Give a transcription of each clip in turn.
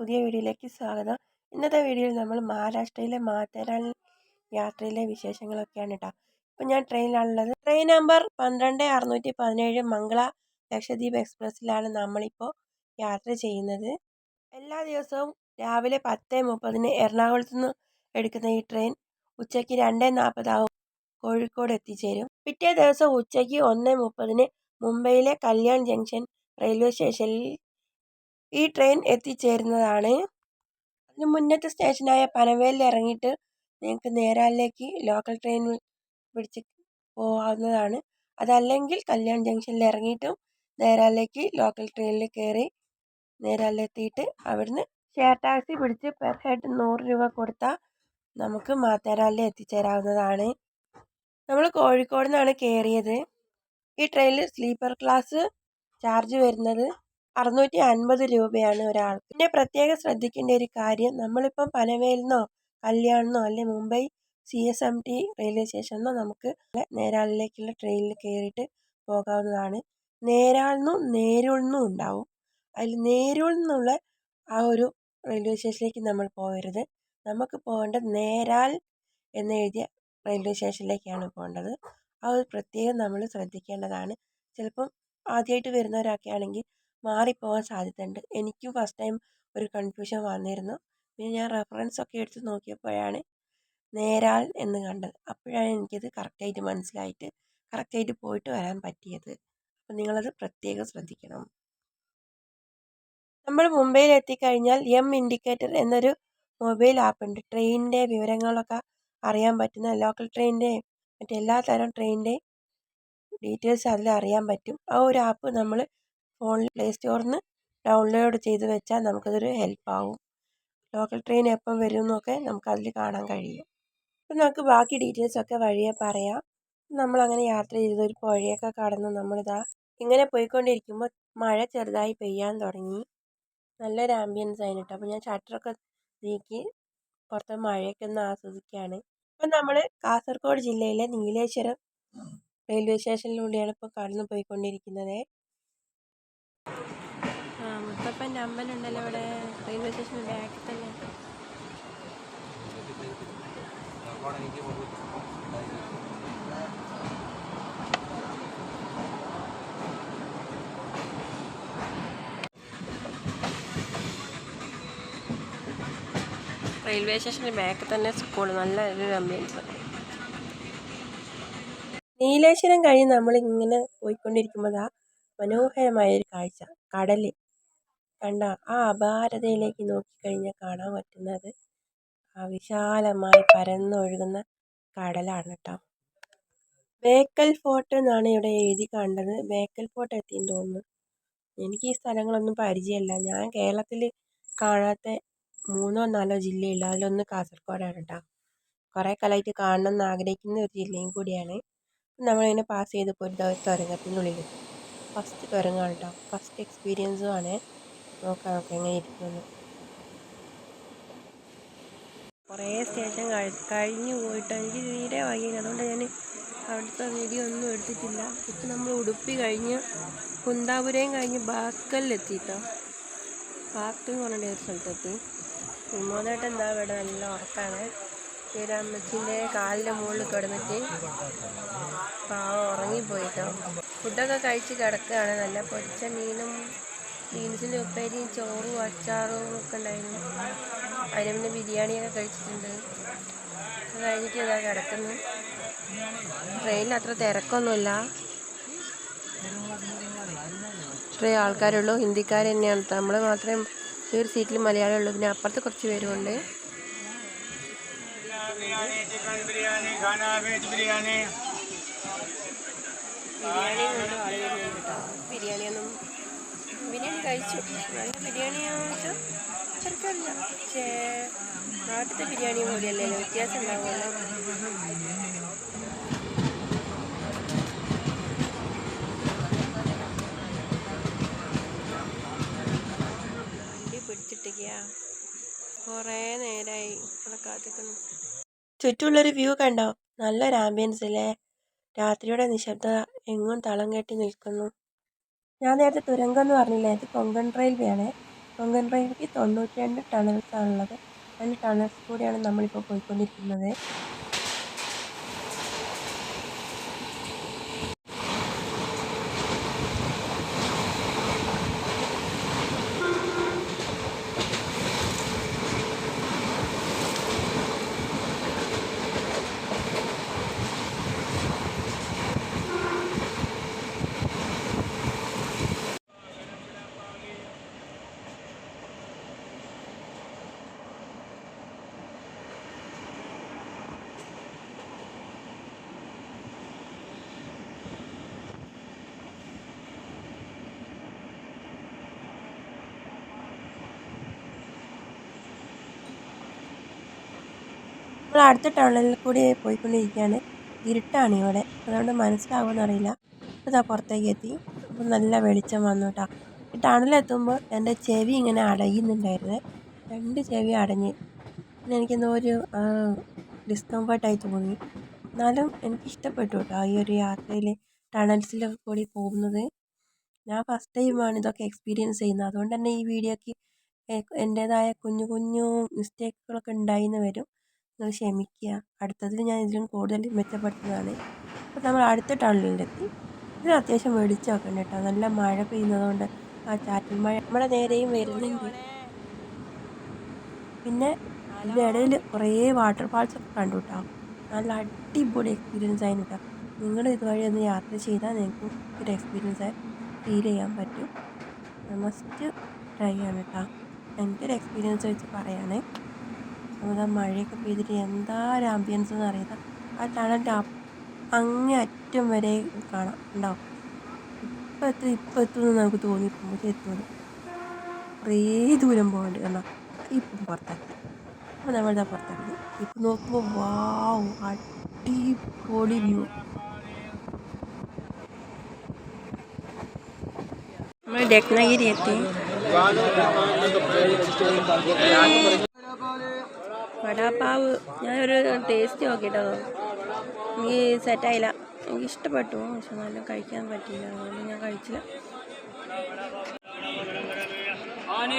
പുതിയ വീഡിയോയിലേക്ക് സ്വാഗതം. ഇന്നത്തെ വീഡിയോയിൽ നമ്മൾ മഹാരാഷ്ട്രയിലെ മാത്തേരാൻ യാത്രയിലെ വിശേഷങ്ങളൊക്കെയാണ് കേട്ടോ ഇപ്പം ഞാൻ ട്രെയിനിലാണുള്ളത്. ട്രെയിൻ നമ്പർ പന്ത്രണ്ട് അറുന്നൂറ്റി പതിനേഴ് മംഗള ലക്ഷദ്വീപ് എക്സ്പ്രസ്സിലാണ് നമ്മളിപ്പോൾ യാത്ര ചെയ്യുന്നത്. എല്ലാ ദിവസവും രാവിലെ പത്ത് മുപ്പതിന് എറണാകുളത്ത് നിന്ന് എടുക്കുന്ന ഈ ട്രെയിൻ ഉച്ചയ്ക്ക് രണ്ട് നാൽപ്പതാവും കോഴിക്കോട് എത്തിച്ചേരും. പിറ്റേ ദിവസം ഉച്ചയ്ക്ക് ഒന്ന് മുപ്പതിന് മുംബൈയിലെ കല്യാൺ ജംഗ്ഷൻ റെയിൽവേ സ്റ്റേഷനിൽ ഈ ട്രെയിൻ എത്തിച്ചേരുന്നതാണ്. അതിന് മുന്നത്തെ സ്റ്റേഷനായ പനവേലിൽ ഇറങ്ങിയിട്ട് നിങ്ങൾക്ക് നേരാലിലേക്ക് ലോക്കൽ ട്രെയിൻ പിടിച്ച് പോകാവുന്നതാണ്. അതല്ലെങ്കിൽ കല്യാൺ ജംഗ്ഷനിൽ ഇറങ്ങിയിട്ടും നേരാലിലേക്ക് ലോക്കൽ ട്രെയിനിൽ കയറി നേരാലിലെത്തിയിട്ട് അവിടുന്ന് ഷെയർ ടാക്സി പിടിച്ച് പെർ ഹെഡ് നൂറ് രൂപ കൊടുത്താൽ നമുക്ക് മാത്തേരാലിൽ എത്തിച്ചേരാവുന്നതാണ്. നമ്മൾ കോഴിക്കോട് നിന്നാണ് കയറിയത് ഈ ട്രെയിനിൽ സ്ലീപ്പർ ക്ലാസ് ചാർജ് വരുന്നത് അറുന്നൂറ്റി അൻപത് രൂപയാണ് ഒരാൾ. പിന്നെ പ്രത്യേകം ശ്രദ്ധിക്കേണ്ട ഒരു കാര്യം നമ്മളിപ്പം പനവേലിൽ നിന്നോ കല്യാണെന്നോ അല്ലെ Mumbai C S M T railway സ്റ്റേഷനിൽ നമുക്ക് നേരാളിലേക്കുള്ള ട്രെയിനിൽ കയറിയിട്ട് പോകാവുന്നതാണ്. നേരാളിന്നും നിന്നും ഉണ്ടാവും. അതിൽ നിന്നുള്ള ആ ഒരു റെയിൽവേ സ്റ്റേഷനിലേക്ക് നമ്മൾ പോകരുത്. നമുക്ക് പോകേണ്ടത് നേരാൽ എന്നെഴുതിയ റെയിൽവേ സ്റ്റേഷനിലേക്കാണ് പോകേണ്ടത്. ആ ഒരു പ്രത്യേകം നമ്മൾ ശ്രദ്ധിക്കേണ്ടതാണ്. ചിലപ്പം ആദ്യമായിട്ട് വരുന്നവരൊക്കെ ആണെങ്കിൽ മാറിപ്പോകാൻ സാധ്യതയുണ്ട്. എനിക്കും ഫസ്റ്റ് ടൈം ഒരു കൺഫ്യൂഷൻ വന്നിരുന്നു. പിന്നെ ഞാൻ റെഫറൻസ് ഒക്കെ എടുത്ത് നോക്കിയപ്പോഴാണ് നേരാൽ എന്ന് കണ്ടത്. അപ്പോഴാണ് എനിക്കത് കറക്റ്റായിട്ട് മനസ്സിലായിട്ട് കറക്റ്റായിട്ട് പോയിട്ട് വരാൻ പറ്റിയത്. അപ്പം നിങ്ങളത് പ്രത്യേകം ശ്രദ്ധിക്കണം. നമ്മൾ മുംബൈയിൽ എത്തിക്കഴിഞ്ഞാൽ എം ഇൻഡിക്കേറ്റർ എന്നൊരു മൊബൈൽ ആപ്പ് ഉണ്ട്. ട്രെയിനിന്റെ വിവരങ്ങളൊക്കെ അറിയാൻ പറ്റുന്ന ലോക്കൽ ട്രെയിനിന്റെ മറ്റെല്ലാ തരം ട്രെയിനിന്റെ ഡീറ്റെയിൽസ് അതിൽ അറിയാൻ പറ്റും. ആ ഒരു ആപ്പ് നമ്മൾ ഫോണിൽ പ്ലേ സ്റ്റോറിൽ നിന്ന് ഡൗൺലോഡ് ചെയ്ത് വെച്ചാൽ നമുക്കതൊരു ഹെൽപ്പാകും ലോക്കൽ ട്രെയിൻ എപ്പം വരും എന്നൊക്കെ നമുക്കതിൽ കാണാൻ കഴിയും. അപ്പം നമുക്ക് ബാക്കി ഡീറ്റെയിൽസൊക്കെ വഴിയെ പറയാം. നമ്മളങ്ങനെ യാത്ര ചെയ്ത് ഒരു പുഴയൊക്കെ കടന്ന് നമ്മളിതാ ഇങ്ങനെ പോയിക്കൊണ്ടിരിക്കുമ്പോൾ മഴ ചെറുതായി പെയ്യാൻ തുടങ്ങി. നല്ലൊരു ആംബിയൻസ് ആയിരുന്നു കേട്ടോ അപ്പോൾ ഞാൻ ഷട്ടറൊക്കെ നീക്കി പുറത്തെ മഴയൊക്കെ ഒന്ന് ആസ്വദിക്കുകയാണ്. അപ്പം നമ്മൾ കാസർഗോഡ് ജില്ലയിലെ നീലേശ്വരം റെയിൽവേ സ്റ്റേഷനിലൂടെയാണ് ഇപ്പോൾ കടന്നു പോയിക്കൊണ്ടിരിക്കുന്നത്. ആ മുത്തപ്പന്റെ അമ്പലമുണ്ടല്ലോ ഇവിടെ. റെയിൽവേ സ്റ്റേഷന് ബാക്കിൽ തന്നെ. റെയിൽവേ സ്റ്റേഷന്റെ ബാക്കിൽ തന്നെ സ്കൂൾ നല്ല ഒരു അമ്പിയൻസ് നീലേശ്വരം കഴിഞ്ഞ് നമ്മളിങ്ങനെ പോയിക്കൊണ്ടിരിക്കുമ്പോൾ മനോഹരമായ ഒരു കാഴ്ച. കടൽ കണ്ട ആ അപാരതയിലേക്ക് നോക്കിക്കഴിഞ്ഞാൽ കാണാൻ പറ്റുന്നത് ആ വിശാലമായി പരന്നൊഴുകുന്ന കടലാണ് കേട്ടോ ബേക്കൽ ഫോർട്ട് എന്നാണ് ഇവിടെ എഴുതി കണ്ടത്. ബേക്കൽ ഫോർട്ട് എത്തിയെന്ന് തോന്നുന്നു. എനിക്ക് ഈ സ്ഥലങ്ങളൊന്നും പരിചയമില്ല. ഞാൻ കേരളത്തിൽ കാണാത്ത മൂന്നോ നാലോ ജില്ലയില്ല അതിലൊന്ന് കാസർഗോഡാണ് കേട്ടോ കുറേ കാലമായിട്ട് കാണണം എന്ന് ആഗ്രഹിക്കുന്ന ഒരു ജില്ലയും കൂടിയാണ്. നമ്മളിങ്ങനെ പാസ് ചെയ്ത് പോയിട്ട് തുരങ്കത്തിനുള്ളിൽ ഫസ്റ്റ് തുടങ്ങാം കേട്ടോ ഫസ്റ്റ് എക്സ്പീരിയൻസും ആണ്. നോക്കാം നമുക്ക് എങ്ങനെ ഇരിക്കുമെന്ന് കുറേ സ്റ്റേഷൻ കഴിഞ്ഞു പോയിട്ട് എനിക്ക് തീരെ വയ്യ അതുകൊണ്ട് ഞാൻ അവിടുത്തെ വീഡിയോ ഒന്നും എടുത്തിട്ടില്ല. ഇപ്പം നമ്മൾ ഉടുപ്പി കഴിഞ്ഞ് കുന്താപുരയും കഴിഞ്ഞ് ബാക്കലിലെത്തിട്ടോ. ബാക്കൽ എന്ന് പറഞ്ഞ ഒരു സ്ഥലത്തെത്തി. വിമോദേട്ടൻ എന്താ ഇവിടെ നല്ല ഉറക്കാണ്. ശ്രീരാമച്ചിന്റെ കാലിന്റെ മുകളിൽ കിടന്നിട്ട് പാവം ഉറങ്ങിപ്പോയിട്ടോ ഫുഡൊക്കെ കഴിച്ച് കിടക്കുകയാണ്. നല്ല പൊരിച്ച മീനും ബീൻസിന്റെ ഉപ്പേരിയും ചോറും അച്ചാറും ഒക്കെ ഉണ്ടായിരുന്നു. അതിന് പിന്നെ ബിരിയാണിയൊക്കെ കഴിച്ചിട്ടുണ്ട്. കഴിഞ്ഞിട്ട് ഇതാ കിടക്കുന്നു. ട്രെയിനിൽ അത്ര തിരക്കൊന്നുമില്ല. ഇത്രയും ആൾക്കാരുള്ളൂ. ഹിന്ദിക്കാർ തന്നെയാണ്. നമ്മൾ മാത്രമേ ഈ ഒരു സീറ്റിൽ മലയാളം ഉള്ളൂ. പിന്നെ അപ്പുറത്ത് കുറച്ച് പേരുമുണ്ട്. ബിരിയാണി കൊണ്ട് ബിരിയാണിയൊന്നും ബിരിയാണി കഴിച്ചു. നല്ല ബിരിയാണിയാണെന്ന് വെച്ചാൽ തിരക്കല്ല പക്ഷേ നാട്ടിലത്തെ ബിരിയാണി പോലെയല്ലല്ലോ വ്യത്യാസം ഉണ്ടാവുമല്ലോ. കുറേ ചുറ്റുമുള്ളൊരു വ്യൂ കണ്ടോ? നല്ലൊരു ആംബിയൻസ് അല്ലേ? രാത്രിയുടെ നിശബ്ദത എങ്ങും തളം കെട്ടി നിൽക്കുന്നു. ഞാൻ നേരത്തെ തുരങ്കം എന്ന് പറഞ്ഞില്ലേ? ഇത് കൊങ്കൺ റെയിൽവേ ആണ്. കൊങ്കൺ റെയിൽവേക്ക് തൊണ്ണൂറ്റി രണ്ട് ടണൽസാണുള്ളത്. അതിൽ ടണൽസ് കൂടിയാണ് നമ്മളിപ്പോൾ പോയിക്കൊണ്ടിരിക്കുന്നത്. നമ്മൾ അടുത്ത ടണലിൽ കൂടി പോയിക്കൊണ്ടിരിക്കുകയാണ്. ഇരുട്ടാണ് ഇവിടെ. അതുകൊണ്ട് മനസ്സിലാവുമെന്ന് അറിയില്ല ഇതാ പുറത്തേക്ക് എത്തി. അപ്പോൾ നല്ല വെളിച്ചം വന്നു കേട്ടോ. ഈ ടണലെത്തുമ്പോൾ എന്റെ ചെവി ഇങ്ങനെ അടയുന്നുണ്ടായിരുന്നു. രണ്ട് ചെവി അടഞ്ഞ്. പിന്നെ എനിക്കെന്തോ ഒരു ഡിസ്കംഫർട്ടായി തോന്നി. എന്നാലും എനിക്ക് ഇഷ്ടപ്പെട്ടു കേട്ടോ ഈ ഒരു യാത്രയിൽ ടണൽസിലൊക്കെ കൂടി പോകുന്നത്. ഞാൻ ഫസ്റ്റ് ടൈമാണ് ഇതൊക്കെ എക്സ്പീരിയൻസ് ചെയ്യുന്നത്. അതുകൊണ്ട് തന്നെ ഈ വീഡിയോയ്ക്ക് എന്റേതായ കുഞ്ഞു കുഞ്ഞു മിസ്റ്റേക്കുകളൊക്കെ ഉണ്ടായിന്ന് വരും. നിങ്ങൾ ക്ഷമിക്കുക. അടുത്തതിൽ ഞാൻ ഇതിലും കൂടുതൽ മെച്ചപ്പെടുത്തുന്നതാണ്. അപ്പോൾ നമ്മൾ അടുത്ത ടണലിലെത്തി ഇതിന് അത്യാവശ്യം വെളിച്ചമൊക്കെ വെക്കണം കേട്ടോ. നല്ല മഴ പെയ്യുന്നതുകൊണ്ട് ആ ചാറ്റൽ മഴ നമ്മുടെ നേരെയും വരുന്നുണ്ട്. പിന്നെ ഇതിന്റെ ഇടയിൽ കുറേ വാട്ടർ ഫാൾസ് ഒക്കെ കണ്ടു കേട്ടോ. നല്ല അടിപൊളി എക്സ്പീരിയൻസ് ആയിരുന്നു കേട്ടോ. നിങ്ങൾ ഇതുവഴി ഒന്ന് യാത്ര ചെയ്താൽ നിങ്ങൾക്ക് ഒരു എക്സ്പീരിയൻസ് ആയി ഫീൽ ചെയ്യാൻ പറ്റും. മസ്റ്റ് ട്രൈ ആണ് കേട്ടോ. എന്റെ ഒരു എക്സ്പീരിയൻസ് വെച്ച് പറയുകയാണേ നമ്മുടെ മഴയൊക്കെ പെയ്തിട്ട് എന്താ ഒരു ആംബിയൻസ് എന്ന് അറിയുക ആ ടണലിന്റെ അങ്ങേ അറ്റം വരെ കാണാം. ഉണ്ടാവും ഇപ്പം എത്തും ഇപ്പം എത്തുമെന്ന് നമുക്ക് തോന്നിപ്പോകുമ്പോൾ എത്തുന്നത്. കുറേ ദൂരം പോകേണ്ടി കണ്ടോ ഇപ്പം പുറത്താക്കി. അപ്പോൾ നമ്മളിതാ പുറത്താക്കി. ഇപ്പം നോക്കുമ്പോൾ വാവ് അടിപൊളി വ്യൂ നമ്മൾ രത്നഗിരി എത്തി. വടാപ്പാവ്. ഞാനൊരു ടേസ്റ്റ് നോക്കിയിട്ടോ എനിക്ക് സെറ്റായില്ല എനിക്ക് ഇഷ്ടപ്പെട്ടു പക്ഷെ നല്ല കഴിക്കാൻ പറ്റിയില്ല. അതുകൊണ്ട് ഞാൻ കഴിച്ചില്ല. पानी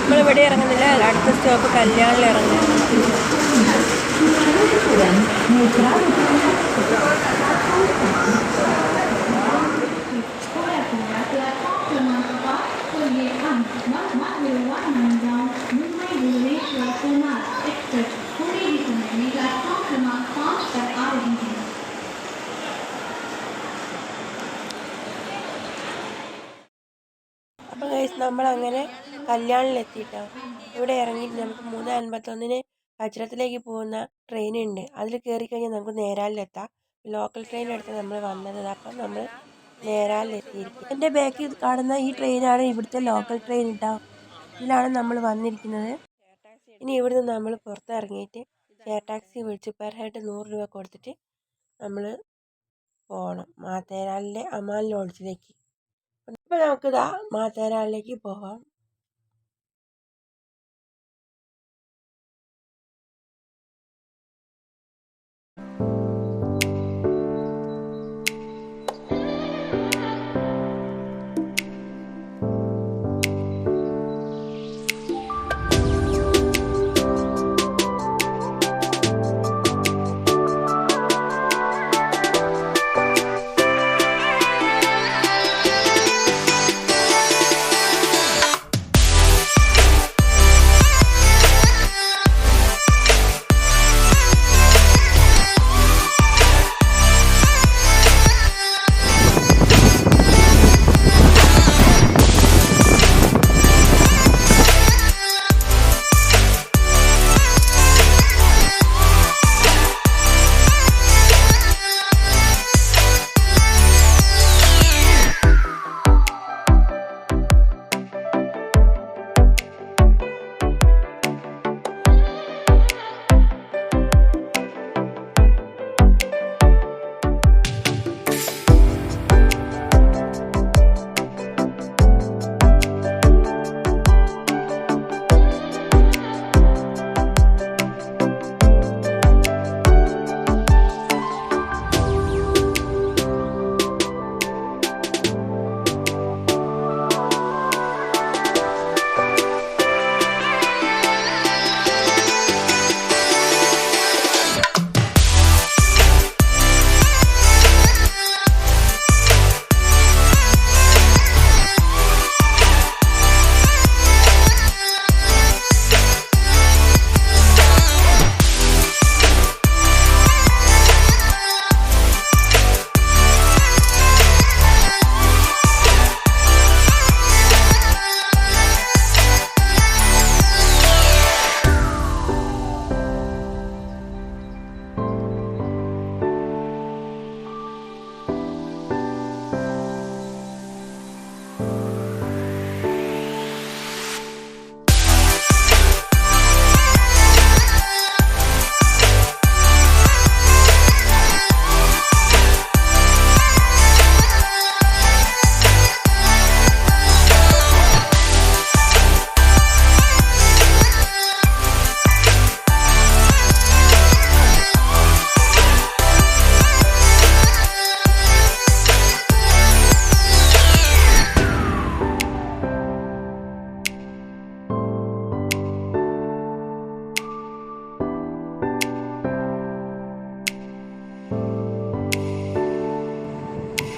നമ്മളിവിടെ ഇറങ്ങുന്നില്ല. അടുത്ത സ്റ്റോപ്പ് കല്യാണിൽ ഇറങ്ങുക അപ്പം കഴിച്ച് കല്യാണിലെത്തിയിട്ടാണ് കല്യാണിലെത്തിയിട്ടോ ഇവിടെ ഇറങ്ങിയിട്ട് നമുക്ക് മൂന്ന് അൻപത്തൊന്നിന് കച്ചറത്തിലേക്ക് പോകുന്ന ട്രെയിൻ ഉണ്ട് അതിൽ കയറി കഴിഞ്ഞാൽ നമുക്ക് നേരാലിലെത്താം. ലോക്കൽ ട്രെയിൻ എടുത്ത് നമ്മൾ വന്നത്. അപ്പം നമ്മൾ നേരാലിലെത്തിയിരിക്കും. എന്റെ ബാക്കിൽ കാണുന്ന ഈ ട്രെയിനാണ് ഇവിടുത്തെ ലോക്കൽ ട്രെയിൻ കേട്ടോ ഇതിലാണ് നമ്മൾ വന്നിരിക്കുന്നത്. ഇനി ഇവിടുന്ന് നമ്മൾ പുറത്തിറങ്ങിയിട്ട് ഷെയർ ടാക്സി വിളിച്ച് പെർ ഹെഡ് നൂറ് രൂപ കൊടുത്തിട്ട് നമ്മൾ പോകണം മാത്തേരാലിലെ അമാൻ ലോഡ്ജിലേക്ക്. അപ്പോൾ നമുക്കിതാ മാത്തേരാനിലേക്ക് പോകാം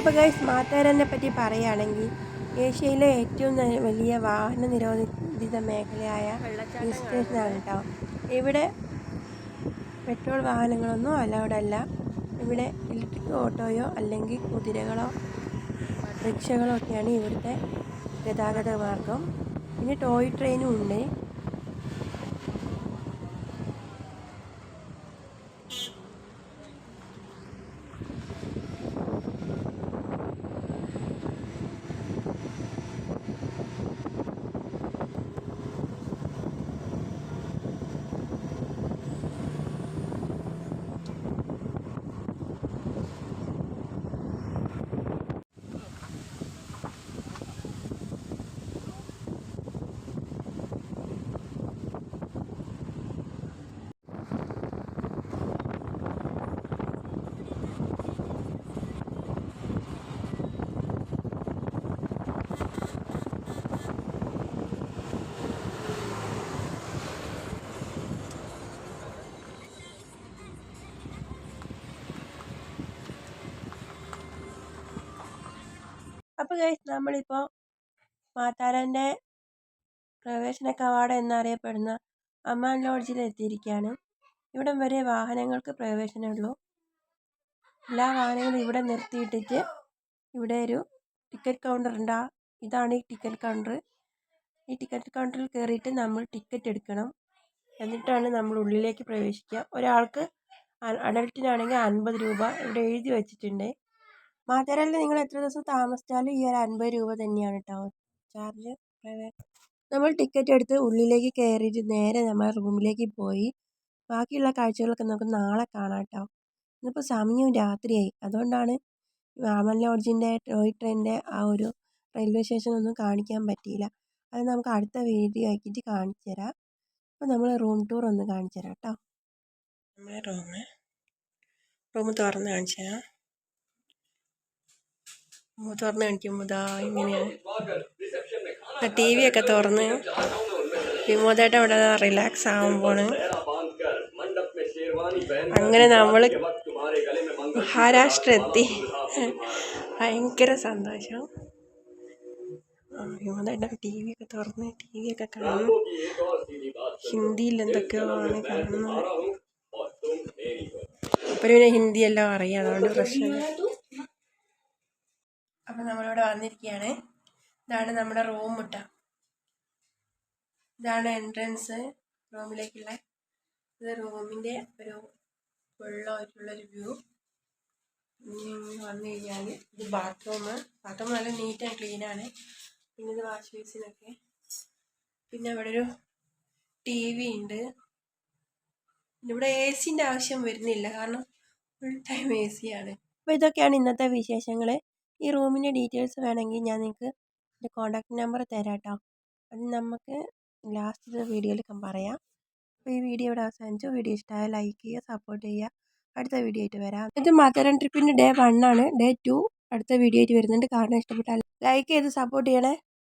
അപ്പോൾ ഗൈസ് മാത്തേരനെ പറ്റി പറയുകയാണെങ്കിൽ ഏഷ്യയിലെ ഏറ്റവും വലിയ വാഹന നിരോധിത മേഖലയായ ഹിൽ സ്റ്റേഷനാണ് കേട്ടോ. ഇവിടെ പെട്രോൾ വാഹനങ്ങളൊന്നും അലൗഡ് അല്ല. ഇവിടെ ഇലക്ട്രിക് ഓട്ടോയോ അല്ലെങ്കിൽ കുതിരകളോ റിക്ഷകളോ ഒക്കെയാണ് ഇവിടുത്തെ ഗതാഗത മാർഗം. പിന്നെ ടോയ് ട്രെയിനും ഉണ്ട്. ഗൈസ് നമ്മളിപ്പോൾ മാത്താരന്റെ പ്രവേശന കവാടം എന്നറിയപ്പെടുന്ന അമ്മാൻ ലോഡ്ജിൽ എത്തിയിരിക്കുകയാണ് ഇവിടം വരെ വാഹനങ്ങൾക്ക് പ്രവേശനമുള്ളൂ. എല്ലാ വാഹനങ്ങളും ഇവിടെ നിർത്തിയിട്ടിട്ട് ഇവിടെ ഒരു ടിക്കറ്റ് കൗണ്ടർ ഉണ്ട്. ഇതാണ് ഈ ടിക്കറ്റ് കൗണ്ടർ ഈ ടിക്കറ്റ് കൗണ്ടറിൽ കയറിയിട്ട് നമ്മൾ ടിക്കറ്റ് എടുക്കണം. എന്നിട്ടാണ് നമ്മൾ ഉള്ളിലേക്ക് പ്രവേശിക്കുക. ഒരാൾക്ക് അഡൽട്ടിനാണെങ്കിൽ അൻപത് രൂപ ഇവിടെ എഴുതി വെച്ചിട്ടുണ്ട്. മാതരയിൽ നിങ്ങൾ എത്ര ദിവസം താമസിച്ചാലും ഈ ഒരു അൻപത് രൂപ തന്നെയാണ് കേട്ടോ ചാർജ് നമ്മൾ ടിക്കറ്റ് എടുത്ത് ഉള്ളിലേക്ക് കയറിയിട്ട് നേരെ നമ്മൾ റൂമിലേക്ക് പോയി. ബാക്കിയുള്ള കാഴ്ചകളൊക്കെ നമുക്ക് നാളെ കാണാം കേട്ടോ ഇന്നിപ്പോൾ സമയം രാത്രിയായി. അതുകൊണ്ടാണ് രാമൻ ലോഡ്ജിന്റെ ടോയ് ട്രെയിനിന്റെ ആ ഒരു റെയിൽവേ സ്റ്റേഷൻ ഒന്നും കാണിക്കാൻ പറ്റിയില്ല. അത് നമുക്ക് അടുത്ത വീഡിയോ ആക്കിയിട്ട് കാണിച്ചു തരാം. അപ്പോൾ നമ്മൾ റൂം ടൂർ ഒന്ന് കാണിച്ചു തരാം കേട്ടോ റൂമ് റൂം തുറന്ന് കാണിച്ചു തരാം. തുറന്ന് കാണിക്കുമ്പോൾ ഇതാ ഇങ്ങനെയാണ് ടി വി ഒക്കെ തുറന്ന് വിമോദേട്ട അവിടെ റിലാക്സ് ആകുമ്പോൾ അങ്ങനെ നമ്മൾ മഹാരാഷ്ട്ര എത്തി. ഭയങ്കര സന്തോഷം. വിമോദേട്ടൻ ടി വി ഒക്കെ തുറന്ന് ടി വി ഒക്കെ കാണുന്നു ഹിന്ദിയിൽ എന്തൊക്കെയോ ആണ് കാണുന്നത്? അപ്പൊ പിന്നെ ഹിന്ദി എല്ലാം അറിയാം. അതുകൊണ്ട് പ്രശ്നമില്ല. അപ്പം നമ്മളിവിടെ വന്നിരിക്കുകയാണ്. ഇതാണ് നമ്മുടെ റൂം മുട്ട ഇതാണ് എൻട്രൻസ് റൂമിലേക്കുള്ള ഇത് റൂമിന്റെ ഒരു വെള്ളമായിട്ടുള്ളൊരു വ്യൂ വന്നു കഴിഞ്ഞാൽ ഇത് ബാത്റൂം ബാത്റൂം നല്ല നീറ്റ് ആൻഡ് ക്ലീൻ ആണ്. പിന്നെ ഇത് വാഷ് ബേസിനൊക്കെ പിന്നെ അവിടെ ഒരു ടി വി ഉണ്ട് ഇവിടെ എ സിന്റെ ആവശ്യം വരുന്നില്ല. കാരണം ഫുൾ ടൈം എ സി ആണ് അപ്പോൾ ഇതൊക്കെയാണ് ഇന്നത്തെ വിശേഷങ്ങൾ ഈ റൂമിന്റെ ഡീറ്റെയിൽസ് വേണമെങ്കിൽ ഞാൻ നിങ്ങൾക്ക് എന്റെ കോൺടാക്ട് നമ്പർ തരാം കേട്ടോ അത് നമുക്ക് ലാസ്റ്റ് വീഡിയോയിൽ പറയാം. അപ്പോൾ ഈ വീഡിയോ ഇവിടെ അവസാനിച്ചു. വീഡിയോ ഇഷ്ടമായ ലൈക്ക് ചെയ്യുക സപ്പോർട്ട് ചെയ്യുക. അടുത്ത വീഡിയോ ആയിട്ട് വരാം. ഇത് മധുരം ട്രിപ്പിന്റെ ഡേ വൺ ആണ്. ഡേ ടു അടുത്ത വീഡിയോ ആയിട്ട് വരുന്നുണ്ട്. കാരണം ഇഷ്ടപ്പെട്ടാൽ ലൈക്ക് ചെയ്ത് സപ്പോർട്ട് ചെയ്യണേ.